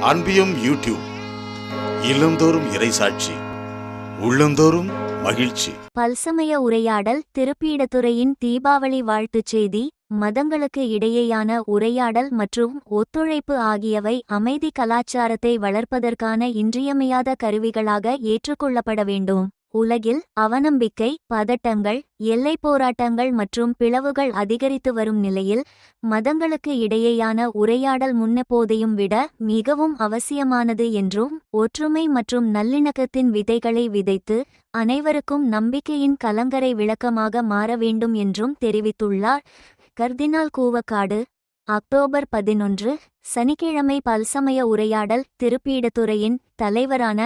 அன்பியும் YouTube இல்லந்தோறும் இறைசாட்சி உள்ளந்தோறும் மகிழ்ச்சி. பல்சமய உரையாடல் திருப்பீடத்துறையின் தீபாவளி வாழ்த்துச் செய்தி மதங்களுக்கு இடையேயான உரையாடல் மற்றும் ஒத்துழைப்பு ஆகியவை அமைதி கலாச்சாரத்தை வளர்ப்பதற்கான இன்றியமையாத கருவிகளாக ஏற்றுக்கொள்ளப்பட வேண்டும். உலகில் அவநம்பிக்கை பதட்டங்கள் எல்லைப் போராட்டங்கள் மற்றும் பிளவுகள் அதிகரித்து வரும் நிலையில் மதங்களுக்கு இடையேயான உரையாடல் முன்னெப்போதையும் விட மிகவும் அவசியமானது என்றும் ஒற்றுமை மற்றும் நல்லிணக்கத்தின் விதைகளை விதைத்து அனைவருக்கும் நம்பிக்கையின் கலங்கரை விளக்கமாக மாற வேண்டும் என்றும் தெரிவித்துள்ளார். கர்தினால் கூவக்காடு அக்டோபர் பதினொன்று சனிக்கிழமை பல்சமய உரையாடல் திருப்பீடத்துறையின் தலைவரான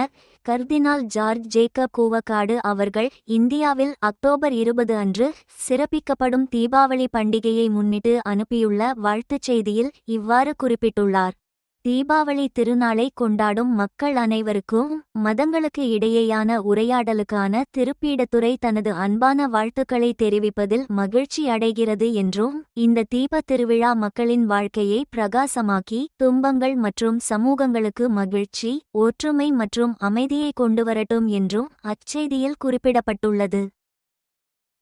கர்தினால் ஜார்ஜ் ஜேக்கப் கூவக்காடு அவர்கள் இந்தியாவில் அக்டோபர் இருபது அன்று சிறப்பிக்கப்படும் தீபாவளி பண்டிகையை முன்னிட்டு அனுப்பியுள்ள வாழ்த்துச் செய்தியில் இவ்வாறு குறிப்பிட்டுள்ளார். தீபாவளி திருநாளை கொண்டாடும் மக்கள் அனைவருக்கும் மதங்களுக்கு இடையேயான உரையாடலுக்கான திருப்பீடத்துறை தனது அன்பான வாழ்த்துக்களை தெரிவிப்பதில் மகிழ்ச்சி அடைகிறது என்றும் இந்த தீபத் திருவிழா மக்களின் வாழ்க்கையை பிரகாசமாக்கி துன்பங்கள் மற்றும் சமூகங்களுக்கு மகிழ்ச்சி ஒற்றுமை மற்றும் அமைதியை கொண்டுவரட்டும் என்றும் அச்செய்தியில் குறிப்பிடப்பட்டுள்ளது.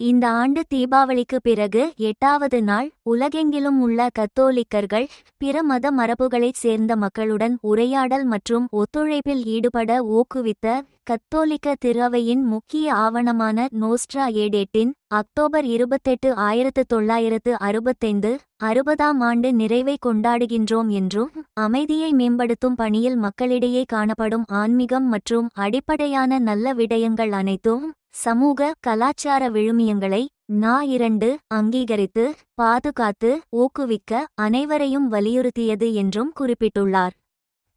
இந்த ஆண்டு தீபாவளிக்கு பிறகு எட்டாவது நாள் உலகெங்கிலும் உள்ள கத்தோலிக்கர்கள் பிற மத மரபுகளைச் சேர்ந்த மக்களுடன் உரையாடல் மற்றும் ஒத்துழைப்பில் ஈடுபட ஊக்குவித்த கத்தோலிக்க திருவையின் முக்கிய ஆவணமான நோஸ்ட்ரா ஏடேட்டின் அக்டோபர் இருபத்தெட்டு ஆயிரத்து தொள்ளாயிரத்து அறுபத்தைந்து அறுபதாம் ஆண்டு நிறைவை கொண்டாடுகின்றோம் என்றும் அமைதியை மேம்படுத்தும் பணியில் மக்களிடையே காணப்படும் ஆன்மீகம் மற்றும் அடிப்படையான நல்ல விடயங்கள் அனைத்தும் சமூக கலாச்சார விழுமியங்களை நா இரண்டு அங்கீகரித்து பாதுகாத்து ஊக்குவிக்க அனைவரையும் வலியுறுத்தியது என்றும் குறிப்பிட்டுள்ளார்.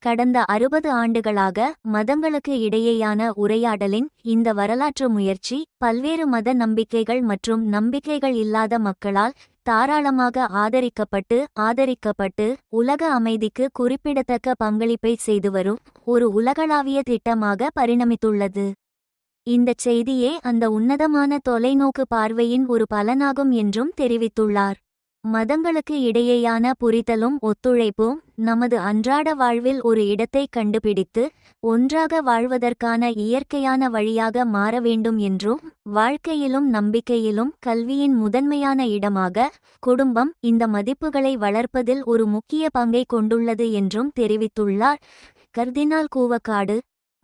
கடந்த அறுபது ஆண்டுகளாக மதங்களுக்கு இடையேயான உரையாடலின் இந்த வரலாற்று முயற்சி பல்வேறு மத நம்பிக்கைகள் மற்றும் நம்பிக்கைகள் இல்லாத மக்களால் தாராளமாக ஆதரிக்கப்பட்டு ஆதரிக்கப்பட்டு உலக அமைதிக்கு குறிப்பிடத்தக்க பங்களிப்பை செய்து வரும் ஒரு உலகளாவிய திட்டமாக பரிணமித்துள்ளது. இந்தச் செய்தியே அந்த உன்னதமான தொலைநோக்கு பார்வையின் ஒரு பலனாகும் என்றும் தெரிவித்துள்ளார். மதங்களுக்கு இடையேயான புரிதலும் ஒத்துழைப்பும் நமது அன்றாட வாழ்வில் ஒரு இடத்தை கண்டுபிடித்து ஒன்றாக வாழ்வதற்கான இயற்கையான வழியாக மாற வேண்டும் என்றும் வாழ்க்கையிலும் நம்பிக்கையிலும் கல்வியின் முதன்மையான இடமாக குடும்பம் இந்த மதிப்புகளை வளர்ப்பதில் ஒரு முக்கிய பங்கை கொண்டுள்ளது என்றும் தெரிவித்துள்ளார். கர்தினால் கூவக்காடு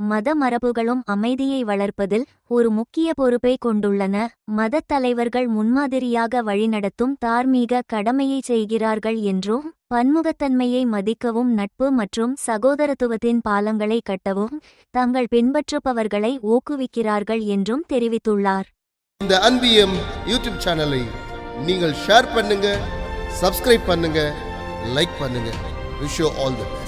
மத மரபுகளும் அமைதியை வளர்ப்பதில் ஒரு முக்கிய பொறுப்பை கொண்டுள்ளன. மதத் தலைவர்கள் முன்மாதிரியாக வழிநடத்தும் தார்மீக கடமையை செய்கிறார்கள் என்றும் பன்முகத்தன்மையை மதிக்கவும் நட்பு மற்றும் சகோதரத்துவத்தின் பாலங்களை கட்டவும் தங்கள் பின்பற்றுபவர்களை ஊக்குவிக்கிறார்கள் என்றும் தெரிவித்துள்ளார். இந்த அன்பியம் யூடியூப் சேனலை நீங்கள் ஷேர் பண்ணுங்க சப்ஸ்கிரைப் பண்ணுங்க லைக் பண்ணுங்க. Wish all the best